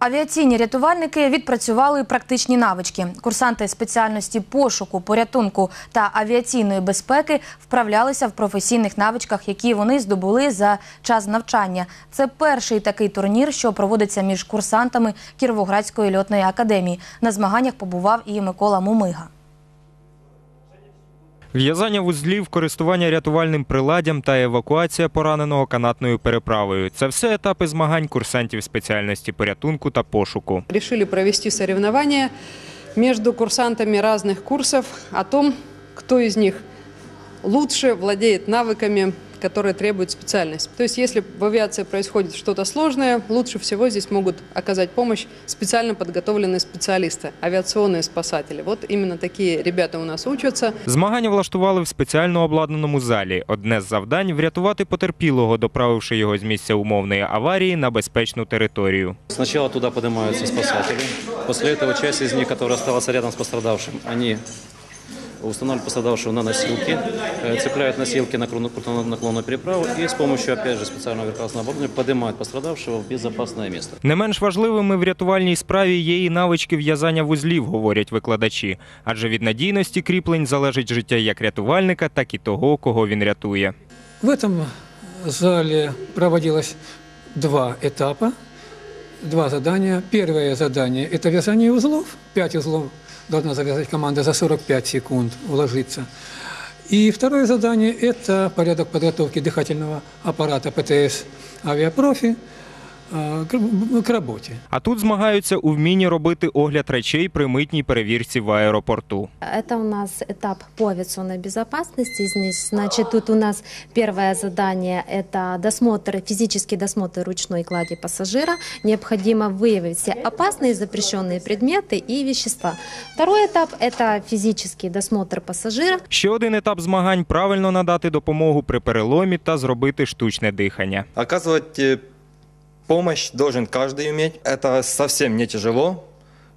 Авіаційні рятувальники відпрацювали практичні навички. Курсанти спеціальності пошуку, порятунку та авіаційної безпеки вправлялися в професійних навичках, які вони здобули за час навчання. Це перший такий турнір, що проводиться між курсантами Кіровоградської льотної академії. На змаганнях побував і Микола Мумига. В'язання вузлів, користування рятувальним приладдям та евакуація пораненого канатною переправою це все етапи змагань курсантів спеціальності порятунку та пошуку. Рішили провести соревнования між курсантами різних курсів о том, хто із них лучше владіє навыками, которые требуют специальность. То есть, если в авиации происходит что-то сложное, лучше всего здесь могут оказать помощь специально подготовленные специалисты, авиационные спасатели. Вот именно такие ребята у нас учатся. Змагання влаштували в спеціально обладнаному залі. Одне з завдань врятувати потерпілого, доправивши його з місця умовної аварії на безпечну територію. Сначала туда поднимаются спасатели. После этого часть из них, которая осталась рядом с пострадавшим, они устанавливают пострадавшего на носилки, э, цепляют носилки на кру- крутую наклонную переправу и с помощью, опять же, специального верховного оборудования поднимают пострадавшего в безопасное место. Не менш важливими в рятувальній справі є і навички в'язання вузлів, говорять викладачі. Адже від надійності кріплень залежить життя як рятувальника, так і того, кого він рятує. В этом зале проводилось два этапа, два задания. Первое задание – это вязание узлов. Пять узлов должна завязать команда за 45 секунд, уложиться. И второе задание – это порядок подготовки дыхательного аппарата ПТС «Авиапрофи» э, к к работе. А тут змагаються у вмінні робити огляд речей при митній перевірці в аеропорту. Это у нас этап по авиационной безопасности. Здесь, значит, тут у нас первое задание – это досмотр, физический досмотр ручной клади пассажира. Необходимо выявить все опасные запрещенные предметы и вещества. Второй этап – это физический досмотр пассажира. Ще один етап змагань правильно надати допомогу при переломі та зробити штучне дихання. Оказывать э, помощь должен каждый уметь. Это совсем не тяжело.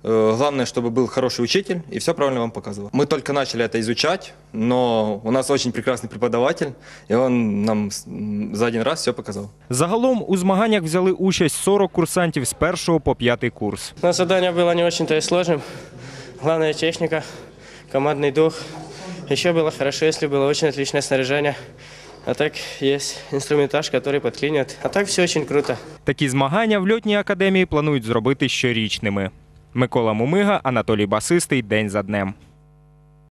Э, Главное, чтобы был хороший учитель и все правильно вам показывал. Мы только начали это изучать, но у нас очень прекрасный преподаватель, и он нам с- м, за один раз все показал. Загалом у змаганнях взяли участь 40 курсантів з першого по п'ятий курс. Но задание было не очень-то и сложным. Главная техника, командный дух. Еще было хорошо, если было очень отличное снаряжение. А так є інструментаж, який подклинит. А так все очень круто. Такі змагання в льотній академії планують зробити щорічними. Микола Мумига, Анатолій Басистий. День за днем.